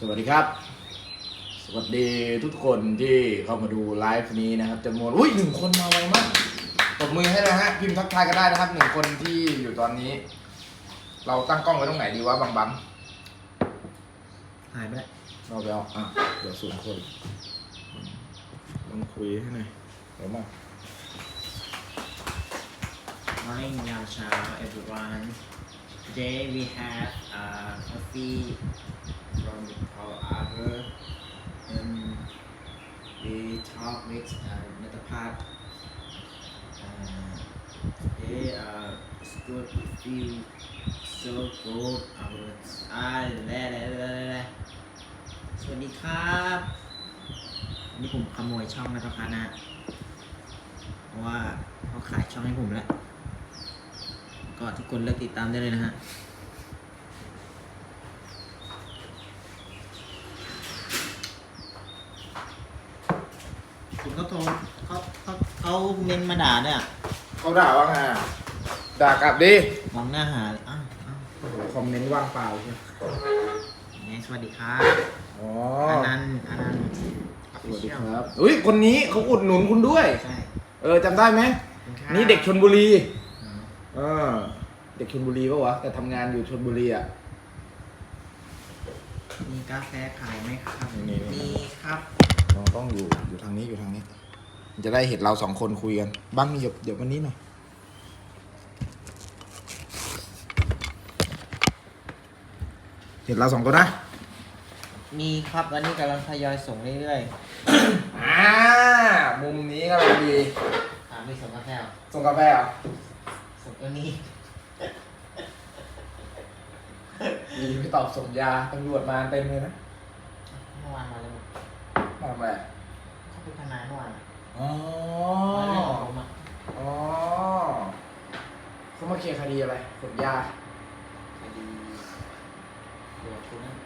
สวัสดีครับ สวัสดีทุกคนที่เข้ามาดูไลฟ์นี้นะครับจำนวนอุ้ยหนึ่งคนมาไวมากตบมือให้นะฮะพิมพ์ทักทายกันได้นะครับหนึ่งคนที่อยู่ตอนนี้ เราตั้งกล้องไว้ตรงไหนดีวะบังบังหายไปแล้วเราไปเอาอะเดี๋ยวศูนย์คนลองคุยให้หน่อยเดี๋ยวมา Morning ยามเช้า everyone Today we have uh, coffee from our arbor and we talk with uh, Natapat uh, today uh, it's good feel so good our อ่าแล่แล่แล่แล่สวัสดีครับวันนี้ผมขโมยช่องนัตพัฒน์นะเพราะว่าเขาขายช่องให้ผมแล้ว ก็ทุกคนเลิกติดตามได้เลยนะฮะ คุณก็โทรเขาเขาเขาเน้นมาด่าด้วยอะเขาด่าว่าไงอะด่ากลับดิมองหน้าหาอ้าวอ้าวโอ้โหคอมเมนต์ว่างเปล่าใช่ไหมไงสวัสดีครับอ๋ออันนั้นอันนั้นสวัสดีครับอุ้ยคนนี้เขาอุดหนุนคุณด้วย ใช่เออจำได้ไหมขอบคุณครับนี่เด็กชนบุรีอ๋อเออเด็กชนบุรีปะวะแต่ทำงานอยู่ชนบุรีอะ มีกาแฟขายไหมครับนี่นี่มีครับ เราต้องอยู่อยู่ทางนี้อยู่ทางนี้ จะได้เห็นเราสองคนคุยกันบ้างนี่เดี๋ยวเดี๋ยววันนี้หน่อยเห็นเราสองคนนะมีครับวันนี้กำลังทยอยส่งเรื่อยอ่ามุมนี้กำลังดีๆถามมีส่งกาแฟเหรอส่งกาแฟเหรอส่งตัวนี้ดีไม่ตอบส่งยาตำรวจมาเต็มเลยนะเมื่อวานมาเลยมา ทำอะไรเขาเป็นทนายเมื่อวานอะอ๋อมาเรื่องของผมอะอ๋อเขามาเคลียร์คดีอะไรส่งยาคดีเกี่ยวกับคุณนั่น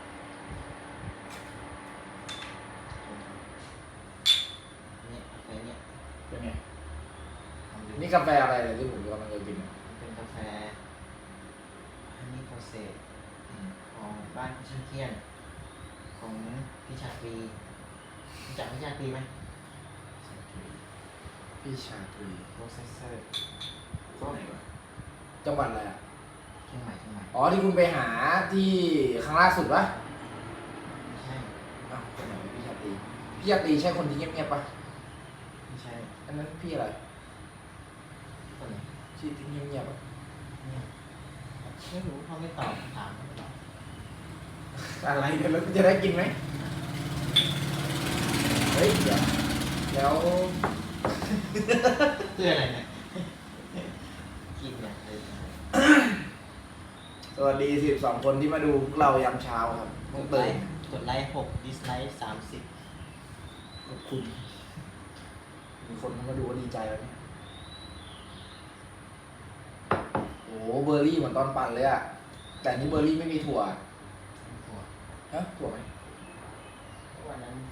เนี่ยกาแฟเนี่ยเป็นไงทำดูนี่กาแฟอะไรเนี่ยที่ผมกำลังจะกินเนี่ยเป็นกาแฟฮันนี่โปรเซสของบ้านพี่ช่างเทียนของพี่ชาตรี รู้จักพี่ชาตรีไหมพี่ชาตรีโปรเซสเซอร์ข้อไหนวะจังหวัดอะไรอะเชียงใหม่เชียงใหม่อ๋อที่คุณไปหาที่ครั้งล่าสุดปะไม่ใช่อ้าวคนไหนวะพี่ชาตรีพี่ชาตรีใช่คนที่เงียบๆปะไม่ใช่อันนั้นพี่อะไรคนไหนชื่อที่เงียบๆปะเนี่ยไม่รู้เขาไม่ตอบถามเขาไม่ตอบอะไรเดี๋ยวเราจะได้กินไหมเฮ้ยเดี๋ยวแล้วเพื่ออะไรเนี่ยกินเนี่ยเลยสวัสดีสิบสองคนที่มาดูพวกเรายามเช้าครับกต้องดไลตื่นค์กดไลค์หกดิสไลค์สามสิบขอบคุณมีคนเข้ามาดูก็ดีใจแล้วเนี่ยโอ้เบอร์รี่เหมือนตอนปั่นเลยอะแต่อันนี้เบอร์รี่ไม่มีถั่วถั่วฮะถั่วไหมวันนั้น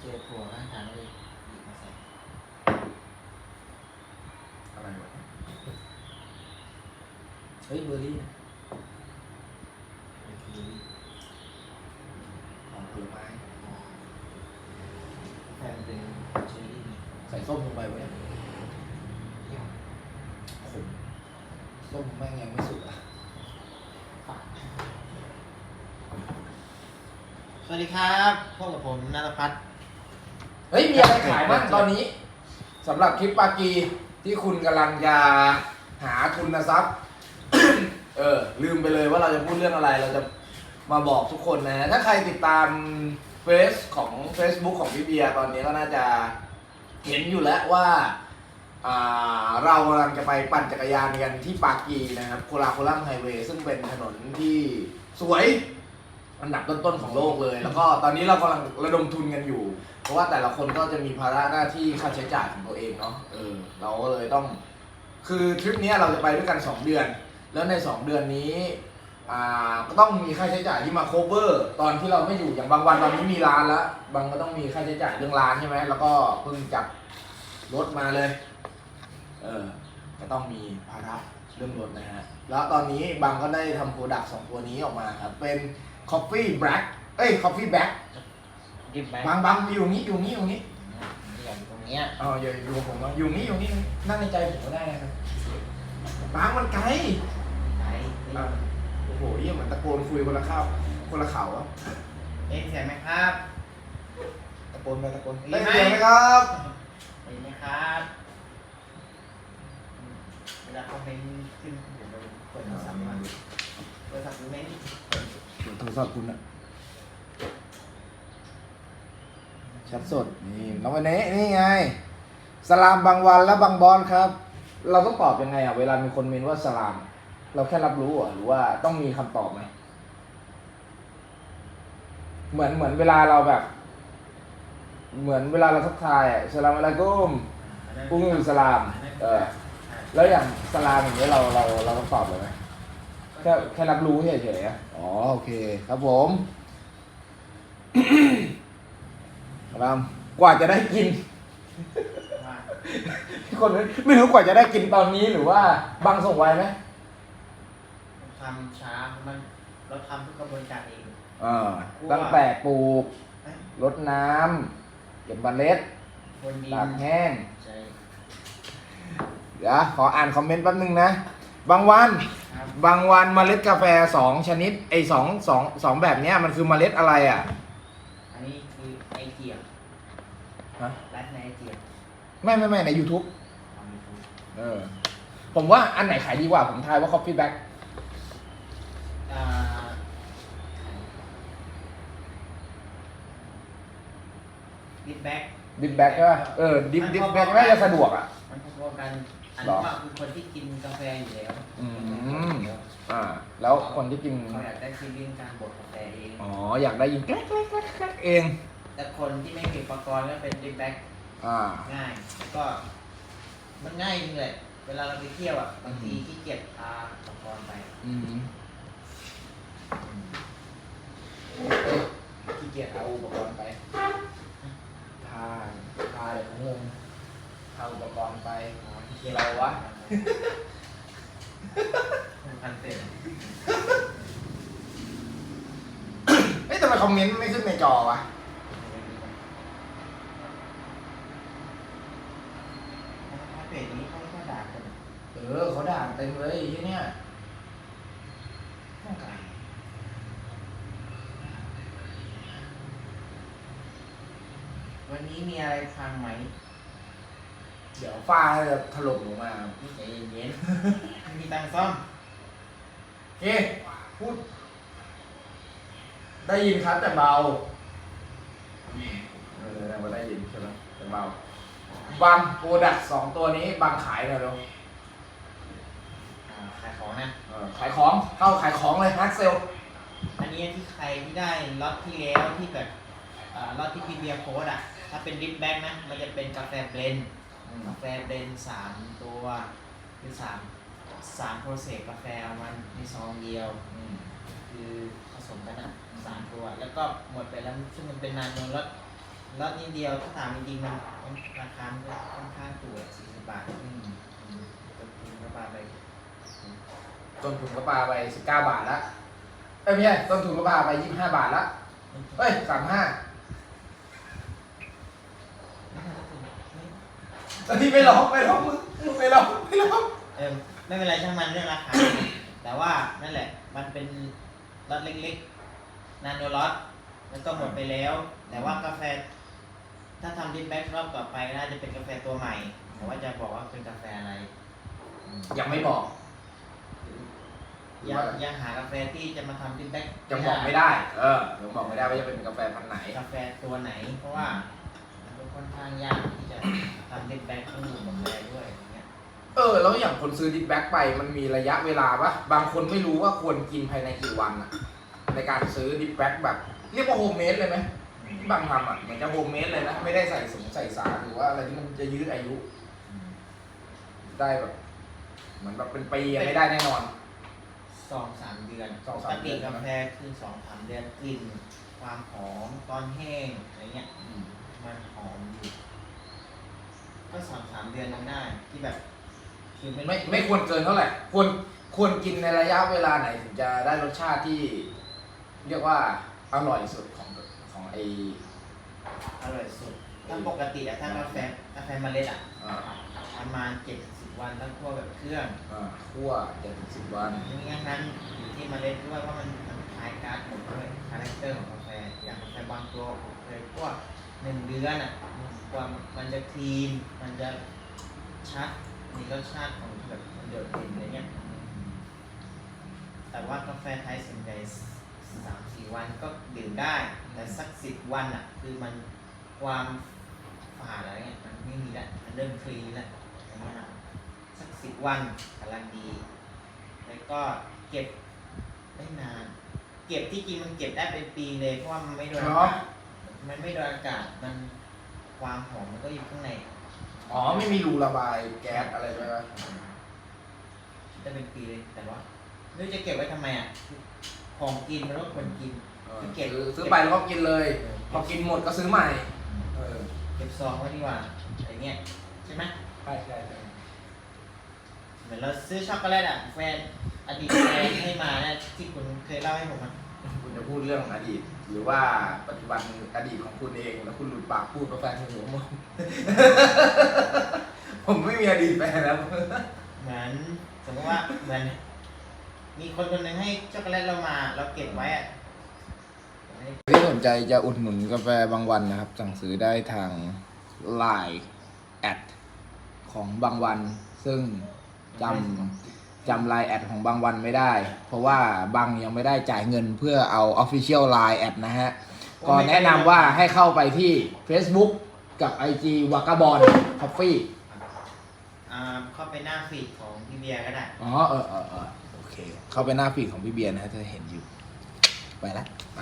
เจอถั่วข้างทางเลยหยิบมาใส่อะไรวะเฮ้ยเบอร์รี่นะเป็นคิวของผลไม้แฟนเป็นเชอรี่นี่ใส่ส้มลงไปไว้เนี่ยเที่ยวขมส้มแม่งยังไม่สุกอะ ฝากสวัสดีครับ พบกับผมนัทพัฒน์ เฮ้ย มีอะไรขายบ้างตอนนี้สำหรับคลิปปากีที่คุณกำลังจะหาทุนทรัพย์ เออ ลืมไปเลยว่าเราจะพูดเรื่องอะไร เราจะมาบอกทุกคนนะถ้าใครติดตามเฟซของ Facebook ของพี่เบียร์ตอนนี้ก็น่าจะเห็นอยู่แล้วว่าอ่าเรากำลังจะไปปั่นจักรยานกันที่ปากีนะครับโคลาโคลัมไฮเวย์ซึ่งเป็นถนนที่สวย อันดับต้นๆของโลกเลย แล้วก็ตอนนี้เรากำลังระดมทุนกันอยู่ เพราะว่าแต่ละคนก็จะมีภาระหน้าที่ค่าใช้จ่ายของตัวเองเนาะเออเราก็เลยต้อง คือทริปเนี้ยเราจะไปด้วยกัน 2 เดือน แล้วใน 2 เดือนนี้อ่าก็ต้องมีค่าใช้จ่ายที่มา cover ตอนที่เราไม่อยู่อย่างบางวันเราไม่มีร้านแล้วบางก็ต้องมีค่าใช้จ่ายเรื่องร้านใช่ไหมแล้วก็เพิ่งจับรถมาเลย เออก็ต้องมีภาระเรื่องรถนะฮะแล้วตอนนี้บางก็ได้ทำโปรดักต์สองตัวนี้ออกมาครับเป็น Coffee Black เอ้ย Coffee Black กาแฟดิบแบ็คบางบางอยู่นี้อยู่นี้อยู่นี้อย่างตรงเนี้ยอ๋ออยู่อยู่กับผมเนอะอยู่นี้อยู่นี้นั่งในใจผมก็ได้นะครับบางมันไกลไหนอะโอ้โหเยี่ยเหมือนตะโกนคุยคนละข้าวคนละเขาอะเอ๊ะเสียงไหมครับตะโกนไปตะโกนได้ได้ยินไหมเสียงไหมครับเห็นไหมครับเวลาคอมเมนต์ขึ้นผมจะเปิดโทรศัพท์มาโทรศัพท์รู้ไหม นี่โทรศัพท์คุณอะแชทสด นี่น้องวันนี้นี่ไง สลามบางวันและบางบอลครับ เราต้องตอบยังไงอะเวลามีคนเมนว่าสลาม เราแค่รับรู้อะหรือว่าต้องมีคำตอบไหมเหมือนเหมือนเวลาเราแบบ เหมือนเวลาเราทักทายอะสลามอะลัยกุมกุ้งอิสลาม เออ แล้วอย่างสลามอย่างเงี้ยเราเราเราต้องตอบเลยไหม แค่แค่รับรู้เฉยๆอะอ๋อโอเคครับผมสลามกว่าจะได้กินว่าคนไม่รู้กว่าจะได้กินตอนนี้หรือว่าบางส่งไวไหมทำช้ามันเราทำทุกกระบวนการเองเออตั้งแต่ปลูกเอ้ยรดน้ำเก็บเมล็ดบนดิตานกแห้ง ใช่ เดี๋ยวขออ่านคอมเมนต์แป๊บนึงนะ บางวันครับ บางวันเมล็ดกาแฟสองชนิด ไอสองสองสองแบบเนี้ยมันคือเมล็ดอะไรอะ อันนี้คือไอเกียบฮะ รัดในไอเกียบไม่ไม่ไม่ใน YouTube ทำยูทูบเออ ผมว่าอันไหนขายดีกว่า ผมทายว่า Coffee Back อ่าดิบแบ็ก Dip Back ใช่ป่ะเออ Dip Dip Back น่าจะสะดวกอะ มันพอๆกัน อันหรนี้อว่าคือคนที่กินกาแฟอยู่แล้วอืม อ่า แล้วคนที่กิน เขาอยากได้ฟีลลิ่งการบดกาแฟเอง อ๋อ อยากได้ยินแกล้กแกล้กแกล้กแกล้กเอง แต่คนที่ไม่มีอุปกรณ์ก็เป็นดิบแบ็กอ่า ง่ายแล้วก็ มันง่ายจริงเลยเวลาเราไปเที่ยวอะบางทีขี้เกียจพาอุปกรณ์ไปอืม ขี้เกียจเอาอุปกรณ์ไปพาพาเดี๋ยวงงพาอุปกรณ์ไป เราวะพันเต็มเอ้ยทำไมคอมเมนต์ไม่ขึ้นในจอวะ ถ้าเพจนี้เขาก็ด่ากันเออเขาด่าเต็มเลยที่เนี่ยต้องการวันนี้มีอะไรพังไหม เดี๋ยวฟ้าจะถล่มลงมานี่ใจเย็นๆไม่มีตังค์ซ่อมโอเคพูด ได้ยินครับแต่เบาเออแต่ว่าได้ยินใช่ไหมแต่เบาบางโปรดักต์สองตัวนี้บางขายหน่อยเร็วอ่าขายของนะ เออขายของเข้าขายของเลยฮาร์ดเซลอันนี้ที่ใครที่ได้ล็อตที่แล้วที่แบบอ่าล็อตที่พีเมียโค้ดอะ ถ้าเป็นดิฟแบ็กนะ มันจะเป็นกาแฟเบลนด์ กาแฟเบนสามตัวคือสามสามโปรเซสกาแฟมันในซองเดียว อืคือผสมกันนะสามตัว แล้วก็หมดไปแล้วซึ่งมันเป็นนานนนแล้วแล้วนิดเดียวถ้าถามจริงๆมันมันราคาค่อนข้างตัวสี่สิบบาทอืมอืมก็คือก็บาไปจนถุงก็ปลาไปสิบเก้าบาทละเอ้ยไม่ใช่ต้นถุงก็ปลาไปยี่สิบห้าบาทละเอ้ยสามห้า พี่ไม่ร้องไม่ร้องมึงไม่ร้องไม่ร้องเออไม่เป็นไรช่างมันเรื่องราคา แต่ว่านั่นแหละ มันเป็นล็อตเล็กๆ นาโนล็อตมันก็หมดไปแล้ว แต่ว่ากาแฟ ถ้าทำดิปแบ็กรอบต่อไปน่าจะเป็นกาแฟตัวใหม่แต่ว่าจะบอกว่าเป็นกาแฟอะไรยังไม่บอกยังยังหากาแฟที่จะมาทำดิปแบ็กจะบอกไม่ได้ เออผมบอกไม่ได้ว่าจะเป็นกาแฟพันไหน กาแฟตัวไหน เพราะว่า ค่อนข้างยากที่จะทำดิฟแบ็กต้องอยู่กาแฟด้วยอย่างเงี้ยเออ แล้วอย่างคนซื้อดิบแบ็กไปมันมีระยะเวลาปะบางคนไม่รู้ว่าควรกินภายในกี่วันอะในการซื้อดิบแบ็กแบบ เรียกว่าโฮมเมดเลยไหมที่บางทำอะเหมือนจะโฮมเมดเลยนะ ไม่ได้ใส่สงใส่สารหรือว่าอะไรที่มันจะยืดอายุได้แบบเหมือนแบบเป็นปีอะไม่ได้แน่นอน สองสามเดือนสองปสากมเดืติอนกาแฟคือสองสามเดือนกลิ่นความหอมตอนแห้งอะไรเงี้ยมั นหอมอยู่ก็สองสามเดือนยังได้ที่แบบคือไม่ไม่ไม่ควรเกินเท่าไหร่ควรควรกินในระยะเวลาไหนถึงจะได้รสชาติที่ เรียกว่าอร่อยสุดของของไอร่อยสุดถ้าปกติอะถ้ากาแฟกาแฟเมล็ดอะอ่าประมาณเจ็ดสิบวันต้องคั่วแบบเครื่องอ่าคั่วเจ็ดถึงสิบวันนี่งั้นนั้นอยู่ที่เมล็ดด้วยเพราะมันมันคล้ายก๊าซหมดด้วยคาแรคเตอร์ของกาแฟอย่างกาแฟบางตัวผมเคยคั่ว หนึ่งเดือนอะความมันจะคลีน มันจะชัด มีรสชาติของแบบมันโดดเด่นอะไรเงี้ย แต่ว่ากาแฟไทยส่วนใหญ่สามสี่วันก็ดื่มได้ แต่สักสิบวันอะ คือมันความฝาดอะไรเงี้ยมันไม่มีล้วมันเริ่มคลีนล้วอย่างเงี้ยสักสิบวันกำลังดี แล้วก็เก็บได้นาน เก็บที่จริงมันเก็บได้เป็นปีเลยเพราะว่ามันไม่โดนอากาศ มันไม่โดนอากาศมันความหอมมันก็อยู่ข้างในอ๋อไม่มีรูระบายแก๊สอะไรไหมวะได้เป็นปีเลยแต่ว่าไม่รู้จะเก็บไว้ทำไมอะของกินมันก็ควรกินเออเก็บซื้อซื้อไปแล้วก็กินเลย พอกินหมดก็ซื้อใหม่ เออ เก็บซองไว้ดีกว่าอะไรเงี้ยใช่ไหมใช่ใช่ใช่เหมือนเราซื้อช็อกโกแลตอะแฟนอดีตแฟนให้มานะที่คุณเคยเล่าให้ผมอะ คุณจะพูดเรื่องอดีต หรือว่าปัจจุบันอดีตของคุณเอง แล้วคุณหลุดปากพูดกับแฟนคุณหัวมึงผมไม่มีอดีตแฟนแล้วเหมือนสมมติว่าเหมือนมีคนคนหนึ่งให้ช็อกโกแลตเรามา เราเก็บไว้อะที่สนใจจะอุดหนุนกาแฟบางวันนะครับ สั่งซื้อได้ทาง Line แอดของบางวัน ซึ่งจำ จำไลน์แอดของบางวันไม่ได้ เพราะว่าบางยังไม่ได้จ่ายเงินเพื่อเอา Official Line แอดนะฮะ ก็แนะนำว่าให้เข้าไปที่ Facebook กับ IG w a g a b o n Coffee อ่าเข้าไปหน้าฟีดของพี่เบียร์ก็ได้ อ๋อเออเออเออโอเค เข้าไปหน้าฟีดของพี่เบียร์นะฮะจะเห็นอยู่ ไปละไป